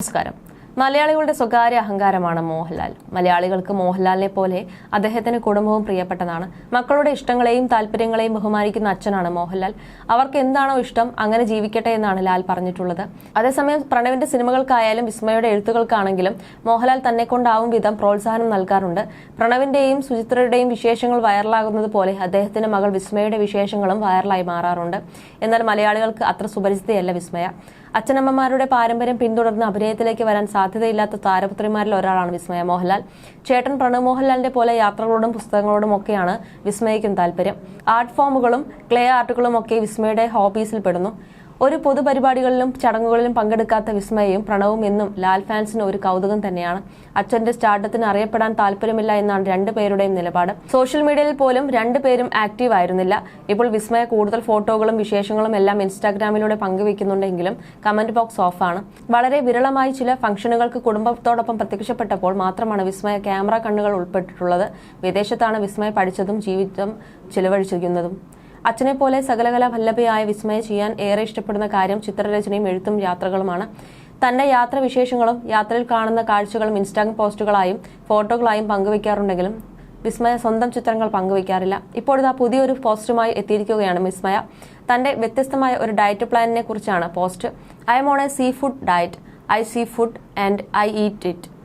നമസ്കാരം മലയാളികളുടെ സ്വകാര്യ അഹങ്കാരമാണ് മോഹൻലാൽ. മലയാളികൾക്ക് മോഹൻലാലിനെ പോലെ അദ്ദേഹത്തിന് കുടുംബവും പ്രിയപ്പെട്ടതാണ്. മക്കളുടെ ഇഷ്ടങ്ങളെയും താല്പര്യങ്ങളെയും ബഹുമാനിക്കുന്ന അച്ഛനാണ് മോഹൻലാൽ. അവർക്ക് എന്താണോ ഇഷ്ടം അങ്ങനെ ജീവിക്കട്ടെ എന്നാണ് ലാൽ പറഞ്ഞിട്ടുള്ളത്. അതേസമയം പ്രണവിന്റെ സിനിമകൾക്കായാലും വിസ്മയുടെ എഴുത്തുകൾക്കാണെങ്കിലും മോഹൻലാൽ തന്നെ കൊണ്ടാവും വിധം പ്രോത്സാഹനം നൽകാറുണ്ട്. പ്രണവിന്റെയും സുചിത്രയുടെയും വിശേഷങ്ങൾ വൈറലാകുന്നത് പോലെ അദ്ദേഹത്തിന്റെ മകൾ വിസ്മയുടെ വിശേഷങ്ങളും വൈറലായി മാറാറുണ്ട്. എന്നാൽ മലയാളികൾക്ക് അത്ര സുപരിചിതയല്ല വിസ്മയ. അച്ഛനമ്മമാരുടെ പാരമ്പര്യം പിന്തുടർന്ന് അഭിനയത്തിലേക്ക് വരാൻ സാധ്യതയില്ലാത്ത താരപുത്രിമാരിൽ ഒരാളാണ് വിസ്മയ മോഹൻലാൽ. ചേട്ടൻ പ്രണവ് മോഹൻലാലിന്റെ പോലെ യാത്രകളോടും പുസ്തകങ്ങളോടും ഒക്കെയാണ് വിസ്മയക്കും താല്പര്യം. ആർട്ട് ഫോമുകളും ക്ലേ ആർട്ടുകളും ഒക്കെ വിസ്മയുടെ ഹോബീസിൽ പെടുന്നു. ഒരു പൊതുപരിപാടികളിലും ചടങ്ങുകളിലും പങ്കെടുക്കാത്ത വിസ്മയയും പ്രണവും എന്നും ലാൽ ഫാൻസിന് ഒരു കൗതുകം തന്നെയാണ്. അച്ഛന്റെ സ്റ്റാർഡത്തിന് അറിയപ്പെടാൻ താല്പര്യമില്ല എന്നാണ് രണ്ടുപേരുടെയും നിലപാട്. സോഷ്യൽ മീഡിയയിൽ പോലും രണ്ടുപേരും ആക്റ്റീവ് ആയിരുന്നില്ല. ഇപ്പോൾ വിസ്മയ കൂടുതൽ ഫോട്ടോകളും വിശേഷങ്ങളും എല്ലാം ഇൻസ്റ്റാഗ്രാമിലൂടെ പങ്കുവെക്കുന്നുണ്ടെങ്കിലും കമന്റ് ബോക്സ് ഓഫാണ്. വളരെ വിരളമായി ചില ഫംഗ്ഷനുകൾക്ക് കുടുംബത്തോടൊപ്പം പ്രത്യക്ഷപ്പെട്ടപ്പോൾ മാത്രമാണ് വിസ്മയ ക്യാമറ കണ്ണുകൾ ഉൾപ്പെട്ടിട്ടുള്ളത്. വിദേശത്താണ് വിസ്മയ പഠിച്ചതും ജീവിതം ചിലവഴിച്ചിരിക്കുന്നതും. അച്ഛനെ പോലെ സകലകല വല്ലഭയായ വിസ്മയ ചെയ്യാൻ ഏറെ ഇഷ്ടപ്പെടുന്ന കാര്യം ചിത്രരചനയും എഴുത്തും യാത്രകളുമാണ്. തന്റെ യാത്ര വിശേഷങ്ങളും യാത്രയിൽ കാണുന്ന കാഴ്ചകളും ഇൻസ്റ്റാഗ്രാം പോസ്റ്റുകളായും ഫോട്ടോകളായും പങ്കുവയ്ക്കാറുണ്ടെങ്കിലും വിസ്മയ സ്വന്തം ചിത്രങ്ങൾ പങ്കുവയ്ക്കാറില്ല ഇപ്പോഴിതാ പുതിയൊരു പോസ്റ്റുമായി എത്തിയിരിക്കുകയാണ് വിസ്മയ തന്റെ വ്യത്യസ്തമായ ഒരു ഡയറ്റ് പ്ലാനിനെ കുറിച്ചാണ് post. I'm on a sea food diet. I see food and I eat it.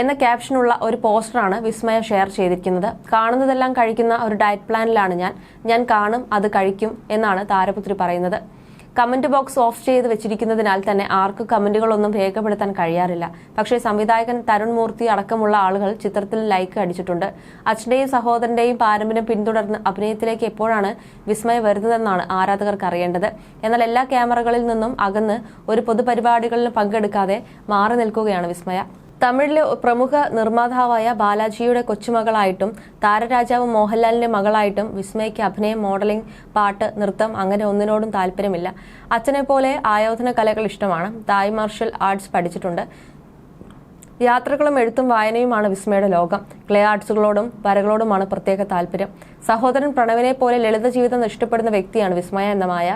എന്ന ക്യാപ്ഷനുള്ള ഒരു പോസ്റ്ററാണ് വിസ്മയ ഷെയർ ചെയ്തിരിക്കുന്നത്. കാണുന്നതെല്ലാം കഴിക്കുന്ന ഒരു ഡയറ്റ് പ്ലാനിലാണ് ഞാൻ. ഞാൻ കാണും അത് കഴിക്കും എന്നാണ് താരപുത്രി പറയുന്നത്. കമന്റ് ബോക്സ് ഓഫ് ചെയ്ത് വെച്ചിരിക്കുന്നതിനാൽ തന്നെ ആർക്ക് കമന്റുകളൊന്നും രേഖപ്പെടുത്താൻ കഴിയാറില്ല. പക്ഷേ സംവിധായകൻ തരുൺ മൂർത്തി അടക്കമുള്ള ആളുകൾ ചിത്രത്തിൽ ലൈക്ക് അടിച്ചിട്ടുണ്ട്. അച്ഛന്റെയും സഹോദരന്റെയും പാരമ്പര്യം പിന്തുടർന്ന് അഭിനയത്തിലേക്ക് എപ്പോഴാണ് വിസ്മയ വരുന്നതെന്നാണ് ആരാധകർക്ക് അറിയേണ്ടത്. എന്നാൽ എല്ലാ ക്യാമറകളിൽ നിന്നും അകന്ന് ഒരു പൊതുപരിപാടികളിലും പങ്കെടുക്കാതെ മാറി നിൽക്കുകയാണ് വിസ്മയ. തമിഴിലെ പ്രമുഖ നിർമ്മാതാവായ ബാലാജിയുടെ കൊച്ചുമകളായിട്ടും താരരാജാവ് മോഹൻലാലിന്റെ മകളായിട്ടും വിസ്മയ്ക്ക് അഭിനയം മോഡലിംഗ് പാട്ട് നൃത്തം അങ്ങനെ ഒന്നിനോടും താല്പര്യമില്ല. അച്ഛനെ പോലെ ആയോധന കലകൾ ഇഷ്ടമാണ്. തായ് മാർഷൽ ആർട്സ് പഠിച്ചിട്ടുണ്ട്. യാത്രകളും എഴുത്തും വായനയുമാണ് വിസ്മയുടെ ലോകം. ക്ലേ ആർട്സുകളോടും വരകളോടുമാണ് പ്രത്യേക താല്പര്യം. സഹോദരൻ പ്രണവിനെ പോലെ ലളിത ജീവിതം ഇഷ്ടപ്പെടുന്ന വ്യക്തിയാണ് വിസ്മയ എന്ന മായ.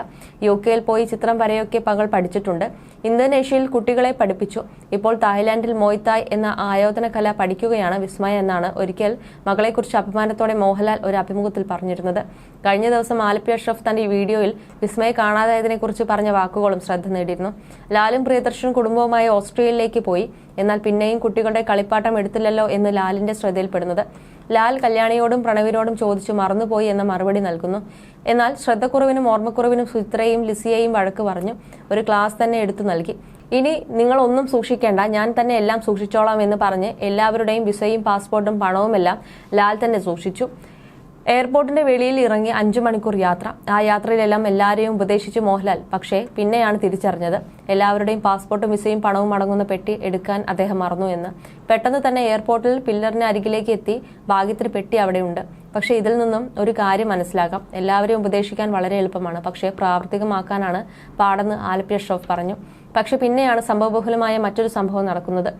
യു കെയിൽ പോയി ചിത്രം വരെയൊക്കെ പകൽ പഠിച്ചിട്ടുണ്ട്. ഇന്തോനേഷ്യയിൽ കുട്ടികളെ പഠിപ്പിച്ചു. ഇപ്പോൾ തായ്ലാന്റിൽ മോയ്തായ് എന്ന ആയോധന കല പഠിക്കുകയാണ് വിസ്മയ എന്നാണ് ഒരിക്കൽ മകളെക്കുറിച്ച് അഭിമാനത്തോടെ മോഹൻലാൽ ഒരു അഭിമുഖത്തിൽ പറഞ്ഞിരുന്നത്. കഴിഞ്ഞ ദിവസം ആലപ്പി അഷ്റഫ് തന്റെ വീഡിയോയിൽ വിസ്മയ കാണാതായതിനെക്കുറിച്ച് പറഞ്ഞ വാക്കുകളും ശ്രദ്ധ നേടിയിരുന്നു. ലാലും പ്രിയദർശൻ കുടുംബവുമായി ഓസ്ട്രേലിയയിലേക്ക് പോയി. എന്നാൽ പിന്നെയും കുട്ടികളുടെ കളിപ്പാട്ടം എടുത്തില്ലല്ലോ എന്ന് ലാലിന്റെ ശ്രദ്ധയിൽപ്പെടുന്നത്. ലാൽ കല്യാണിയോടും പ്രണവിനോടും ചോദിച്ചു മറന്നുപോയി എന്ന മറുപടി നൽകുന്നു. എന്നാൽ ശ്രദ്ധക്കുറവിനും ഓർമ്മക്കുറവിനും സുചിത്രയും ലിസിയെയും വഴക്ക് പറഞ്ഞു ഒരു ക്ലാസ് തന്നെ എടുത്തു നൽകി. ഇനി നിങ്ങളൊന്നും സൂക്ഷിക്കേണ്ട ഞാൻ തന്നെ എല്ലാം സൂക്ഷിച്ചോളാം എന്ന് പറഞ്ഞ് എല്ലാവരുടെയും വിസയും പാസ്പോർട്ടും പണവുമെല്ലാം ലാൽ തന്നെ സൂക്ഷിച്ചു. എയർപോർട്ടിന്റെ വെളിയിൽ ഇറങ്ങി അഞ്ചു മണിക്കൂർ യാത്ര. ആ യാത്രയിലെല്ലാം എല്ലാവരെയും ഉപദേശിച്ചു മോഹൻലാൽ. പക്ഷേ പിന്നെയാണ് തിരിച്ചറിഞ്ഞത്. എല്ലാവരുടെയും പാസ്പോർട്ടും വിസയും പണവും അടങ്ങുന്ന പെട്ടി എടുക്കാൻ അദ്ദേഹം മറന്നു എന്ന്. പെട്ടെന്ന് തന്നെ എയർപോർട്ടിൽ പില്ലറിന് അരികിലേക്ക് എത്തി ഭാഗ്യത്തിന് പെട്ടി അവിടെയുണ്ട്. പക്ഷേ ഇതിൽ നിന്നും ഒരു കാര്യം മനസ്സിലാക്കാം എല്ലാവരെയും ഉപദേശിക്കാൻ വളരെ എളുപ്പമാണ്. പക്ഷേ പ്രാവർത്തികമാക്കാനാണ് പാടെന്ന് ആലപ്പി അഷ്റഫ് പറഞ്ഞു. പക്ഷെ പിന്നെയാണ് സംഭവബഹുലമായ മറ്റൊരു സംഭവം നടക്കുന്നത്.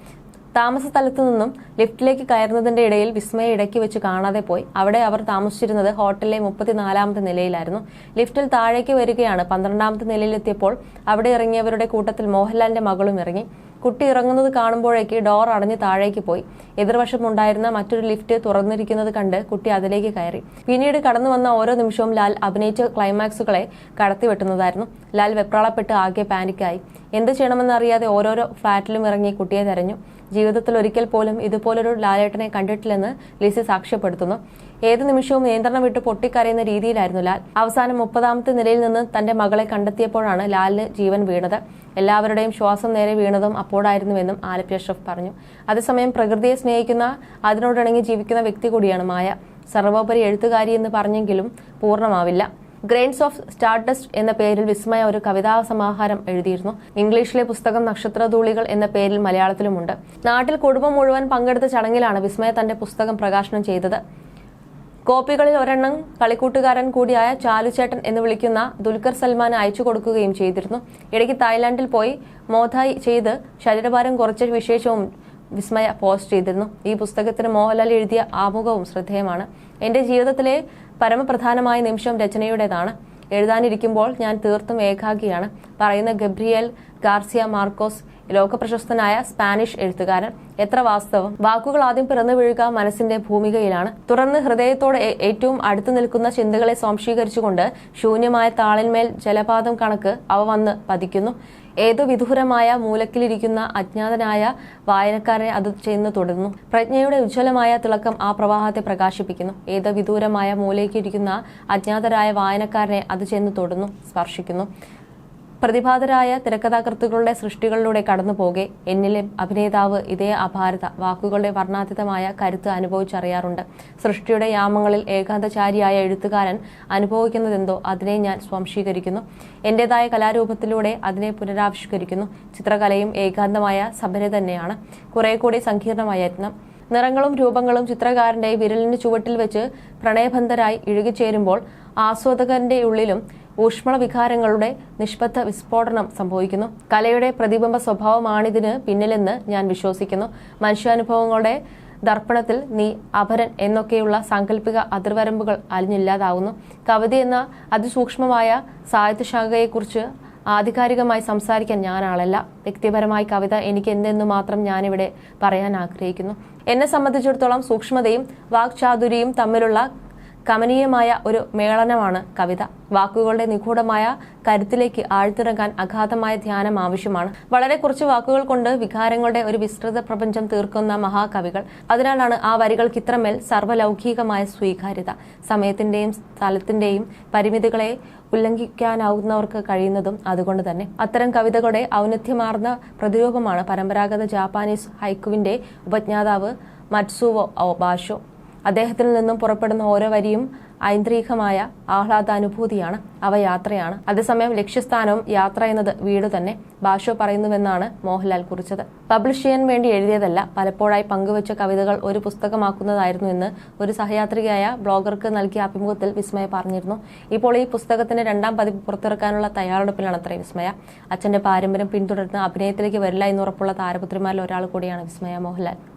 താമസ സ്ഥലത്തു നിന്നും ലിഫ്റ്റിലേക്ക് കയറുന്നതിന്റെ ഇടയിൽ വിസ്മയ ഇടയ്ക്ക് വെച്ച് കാണാതെ പോയി. അവിടെ അവർ താമസിച്ചിരുന്നത് ഹോട്ടലിലെ മുപ്പത്തിനാലാമത്തെ നിലയിലായിരുന്നു. ലിഫ്റ്റിൽ താഴേക്ക് വരികയാണ് പന്ത്രണ്ടാമത്തെ നിലയിലെത്തിയപ്പോൾ അവിടെ ഇറങ്ങിയവരുടെ കൂട്ടത്തിൽ മോഹൻലാലിന്റെ മകളും ഇറങ്ങി. കുട്ടി ഇറങ്ങുന്നത് കാണുമ്പോഴേക്ക് ഡോർ അടഞ്ഞ് താഴേക്ക് പോയി. എതിർവശമുണ്ടായിരുന്ന മറ്റൊരു ലിഫ്റ്റ് തുറന്നിരിക്കുന്നത് കണ്ട് കുട്ടി അതിലേക്ക് കയറി. പിന്നീട് കടന്നു വന്ന ഓരോ നിമിഷവും ലാൽ അഭിനയിച്ച ക്ലൈമാക്സുകളെ കടത്തിവെട്ടുന്നതായിരുന്നു ലാൽ വെപ്രാളപ്പെട്ട് ആകെ പാനിക്കായി എന്ത് ചെയ്യണമെന്നറിയാതെ ഓരോരോ ഫ്ളാറ്റിലും ഇറങ്ങി കുട്ടിയെ തെരഞ്ഞു. ജീവിതത്തിൽ ഒരിക്കൽ പോലും ഇതുപോലൊരു ലാലേട്ടനെ കണ്ടിട്ടില്ലെന്ന് ലിസി സാക്ഷ്യപ്പെടുത്തുന്നു. ഏത് നിമിഷവും നിയന്ത്രണം വിട്ട് പൊട്ടിക്കരയുന്ന രീതിയിലായിരുന്നു ലാൽ. അവസാനം മുപ്പതാമത്തെ നിലയിൽ നിന്ന് തന്റെ മകളെ കണ്ടെത്തിയപ്പോഴാണ് ലാലിന് ജീവൻ വീണത്. എല്ലാവരുടെയും ശ്വാസം നേരെ വീണതും അപ്പോഴായിരുന്നുവെന്നും ആലപ്പി അഷ്റഫ് പറഞ്ഞു. അതേസമയം പ്രകൃതിയെ സ്നേഹിക്കുന്ന അതിനോടിണങ്ങി ജീവിക്കുന്ന വ്യക്തി കൂടിയാണ് മായ. സർവോപരി എഴുത്തുകാരി എന്ന് പറഞ്ഞെങ്കിലും പൂർണമാവില്ല. ഗ്രെയിൻസ് ഓഫ് സ്റ്റാർഡസ്റ്റ് എന്ന പേരിൽ വിസ്മയ ഒരു കവിതാ സമാഹാരം എഴുതിയിരുന്നു. ഇംഗ്ലീഷിലെ പുസ്തകം നക്ഷത്രധൂളികൾ എന്ന പേരിൽ മലയാളത്തിലുമുണ്ട്. നാട്ടിൽ കുടുംബം മുഴുവൻ പങ്കെടുത്ത ചടങ്ങിലാണ് വിസ്മയ തന്റെ പുസ്തകം പ്രകാശനം ചെയ്തത്. കോപ്പികളിൽ ഒരെണ്ണം കളിക്കൂട്ടുകാരൻ കൂടിയായ ചാലുചേട്ടൻ എന്ന് വിളിക്കുന്ന ദുൽഖർ സൽമാൻ അയച്ചു കൊടുക്കുകയും ചെയ്തിരുന്നു. ഇടയ്ക്ക് തായ്ലാന്റിൽ പോയി മോധായി ചെയ്ത് ശരീരഭാരം കുറച്ച വിശേഷവും വിസ്മയ പോസ്റ്റ് ചെയ്തിരുന്നു. ഈ പുസ്തകത്തിന് മോഹൻലാൽ എഴുതിയ ആമുഖവും ശ്രദ്ധേയമാണ്. എന്റെ ജീവിതത്തിലെ പരമപ്രധാനമായ നിമിഷം രചനയുടേതാണ്. എഴുതാനിരിക്കുമ്പോൾ ഞാൻ തീർത്തും ഏകാഗിയാണ്. പറയുന്ന ഗബ്രിയേൽ ഗാർസിയ മാർക്കോസ് ലോകപ്രശസ്തനായ സ്പാനിഷ് എഴുത്തുകാരൻ. എത്ര വാസ്തവം? വാക്കുകൾ ആദ്യം പിറന്നു വീഴുക മനസ്സിന്റെ ഭൂമികയിലാണ്. തുടർന്ന് ഹൃദയത്തോട് ഏറ്റവും അടുത്തു നിൽക്കുന്ന ചിന്തകളെ സ്വാംശീകരിച്ചുകൊണ്ട് ശൂന്യമായ താളിന്മേൽ ജലപാതം കണക്ക് അവ വന്ന് പതിക്കുന്നു. ഏതോ വിദൂരമായ മൂലക്കിലിരിക്കുന്ന അജ്ഞാതനായ വായനക്കാരെ അത് ചെയ്യുന്നു തുടരുന്നു. പ്രജ്ഞയുടെ ഉജ്ജ്വലമായ തിളക്കം ആ പ്രവാഹത്തെ പ്രകാശിപ്പിക്കുന്നു. ഏതോ വിദൂരമായ മൂലയ്ക്കിരിക്കുന്ന അജ്ഞാതരായ വായനക്കാരനെ അത് ചെന്ന് തൊടുന്നു സ്പർശിക്കുന്നു. പ്രതിഭാതരായ തിരക്കഥാകൃത്തുക്കളുടെ സൃഷ്ടികളിലൂടെ കടന്നു പോകെ എന്നിലെ അഭിനേതാവ് ഇതേ അപാരത വാക്കുകളുടെ വർണാതീതമായ കരുത്ത് അനുഭവിച്ചറിയാറുണ്ട്. സൃഷ്ടിയുടെ യാമങ്ങളിൽ ഏകാന്തചാരിയായ എഴുത്തുകാരൻ അനുഭവിക്കുന്നതെന്തോ അതിനെ ഞാൻ സ്വാംശീകരിക്കുന്നു. എന്റേതായ കലാരൂപത്തിലൂടെ അതിനെ പുനരാവിഷ്കരിക്കുന്നു. ചിത്രകലയും ഏകാന്തമായ സഭന തന്നെയാണ്. കുറെ കൂടി സങ്കീർണമായ യത്നം. നിറങ്ങളും രൂപങ്ങളും ചിത്രകാരന്റെ വിരലിന് ചുവട്ടിൽ വെച്ച് പ്രണയബന്ധരായി ഇഴുകിച്ചേരുമ്പോൾ ആസ്വാദകന്റെ ഉള്ളിലും ഊഷ്മള വികാരങ്ങളുടെ നിഷ്പദ്ധ വിസ്ഫോടനം സംഭവിക്കുന്നു. കലയുടെ പ്രതിബിംബ സ്വഭാവമാണിതിന് പിന്നിലെന്ന് ഞാൻ വിശ്വസിക്കുന്നു. മനുഷ്യാനുഭവങ്ങളുടെ ദർപ്പണത്തിൽ നീ അപരൻ എന്നൊക്കെയുള്ള സാങ്കല്പിക അതിർവരമ്പുകൾ അലിഞ്ഞില്ലാതാവുന്നു. കവിത എന്ന അതിസൂക്ഷ്മമായ സാഹിത്യശാഖയെക്കുറിച്ച് ആധികാരികമായി സംസാരിക്കാൻ ഞാൻ ആളല്ല വ്യക്തിപരമായി കവിത എനിക്ക് എന്തെന്ന് മാത്രം ഞാനിവിടെ പറയാൻ ആഗ്രഹിക്കുന്നു. എന്നെ സംബന്ധിച്ചിടത്തോളം സൂക്ഷ്മതയും വാക്ചാതുരിയും തമ്മിലുള്ള കമനീയമായ ഒരു മേളനമാണ് കവിത. വാക്കുകളുടെ നിഗൂഢമായ കരുത്തിലേക്ക് ആഴ്ത്തിറങ്ങാൻ അഗാധമായ ധ്യാനം ആവശ്യമാണ്. വളരെ കുറച്ച് വാക്കുകൾ കൊണ്ട് വികാരങ്ങളുടെ ഒരു വിസ്തൃത പ്രപഞ്ചം തീർക്കുന്ന മഹാകവികൾ. അതിനാലാണ് ആ വരികൾക്ക് ഇത്രമേൽ സർവലൗകികമായ സ്വീകാര്യത. സമയത്തിന്റെയും സ്ഥലത്തിന്റെയും പരിമിതികളെ ഉല്ലംഘിക്കാനാവുന്നവർക്ക് കഴിയുന്നതും അതുകൊണ്ട് തന്നെ. അത്തരം കവിതകളുടെ ഔന്നത്യമാർന്ന പ്രതിരൂപമാണ് പരമ്പരാഗത ജാപ്പാനീസ് ഹൈക്കുവിന്റെ ഉപജ്ഞാതാവ് മറ്റ്സുവോ ബാഷോ. അദ്ദേഹത്തിൽ നിന്നും പുറപ്പെടുന്ന ഓരോ വരിയും ഐന്ദ്രീകമായ ആഹ്ലാദാനുഭൂതിയാണ്. അവ യാത്രയാണ്. അതേസമയം ലക്ഷ്യസ്ഥാനവും യാത്ര എന്നത് വീട് തന്നെ ഭാഷോ പറയുന്നുവെന്നാണ് മോഹൻലാൽ കുറിച്ചത്. പബ്ലിഷ് ചെയ്യാൻ വേണ്ടി എഴുതിയതല്ല പലപ്പോഴായി പങ്കുവച്ച കവിതകൾ ഒരു പുസ്തകമാക്കുന്നതായിരുന്നു എന്ന് ഒരു സഹയാത്രികയായ ബ്ലോഗർക്ക് നൽകിയ അഭിമുഖത്തിൽ വിസ്മയ പറഞ്ഞിരുന്നു. ഇപ്പോൾ ഈ പുസ്തകത്തിന്റെ രണ്ടാം പതിപ്പ് പുറത്തിറക്കാനുള്ള തയ്യാറെടുപ്പിലാണ് അത്രയും വിസ്മയ. അച്ഛന്റെ പാരമ്പര്യം പിന്തുടർന്ന് അഭിനയത്തിലേക്ക് വരില്ല എന്നുറപ്പുള്ള താരപുത്രിമാരിൽ ഒരാൾ കൂടിയാണ് വിസ്മയ മോഹൻലാൽ.